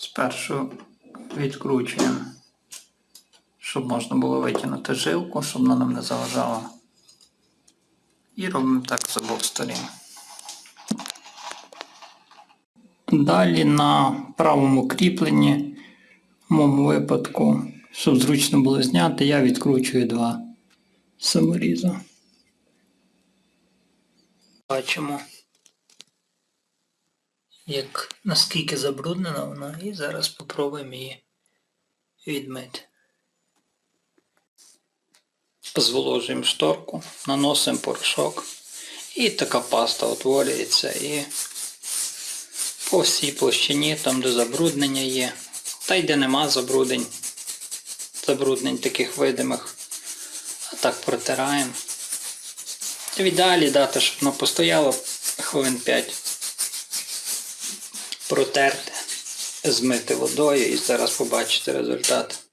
Спершу відкручуємо, щоб можна було витягнути жилку, щоб вона нам не заважала. І робимо так з обох сторін. Далі на правому кріпленні, в моєму випадку, щоб зручно було зняти, я відкручую два саморіза. Бачимо, як наскільки забруднена вона, і зараз спробуємо її відмити. Зволожуємо шторку, наносимо порошок, і така паста утворюється і по всій площині, там де забруднення є, та й де нема забруднень, забруднень таких видимих, а так протираємо. В ідеалі дати, щоб воно постояло хвилин 5. Протерти, змити водою і зараз побачите результат.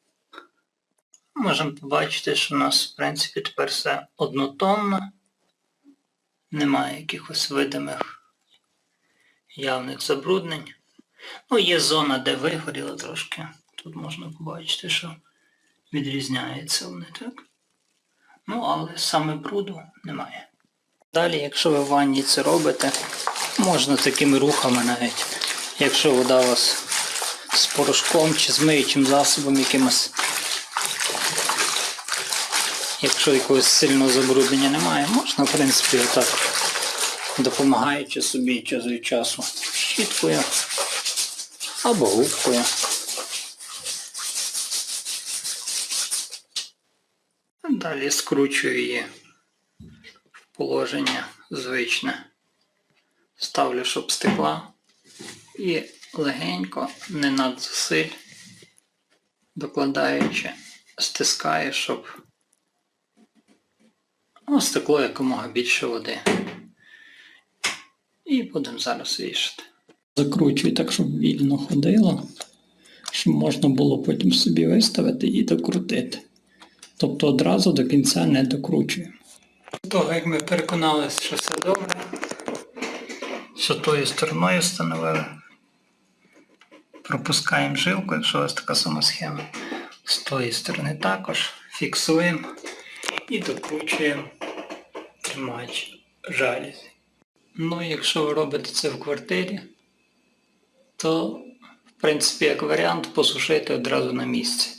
Можемо побачити, що у нас, в принципі, тепер все однотонно. Немає якихось видимих явних забруднень. Ну, є зона, де вигоріло трошки. Тут можна побачити, що відрізняється вони, так? Ну, але саме бруду немає. Далі, якщо ви в ванні це робите, можна такими рухами навіть, якщо вода у вас з порошком чи з миючим засобом якимось, якщо якогось сильного забруднення немає, можна, в принципі, отак, допомагаючи собі час від часу щіткою або губкою. Далі скручую її в положення звичне. Ставлю, щоб стекла. І легенько, не надзусиль, докладаючи, стискаю, щоб ну, стекло якомога більше води. І будемо зараз вішати. Закручую так, щоб вільно ходило, щоб можна було потім собі виставити і докрутити. Тобто одразу до кінця не докручуємо. До Того, як ми переконалися, що все добре, що тою стороною встановили. Пропускаємо жилку, якщо у вас така сама схема. З тої сторони також фіксуємо і докручуємо тримач жалюзі. Ну, якщо ви робите це в квартирі, то, в принципі, як варіант, посушити одразу на місці.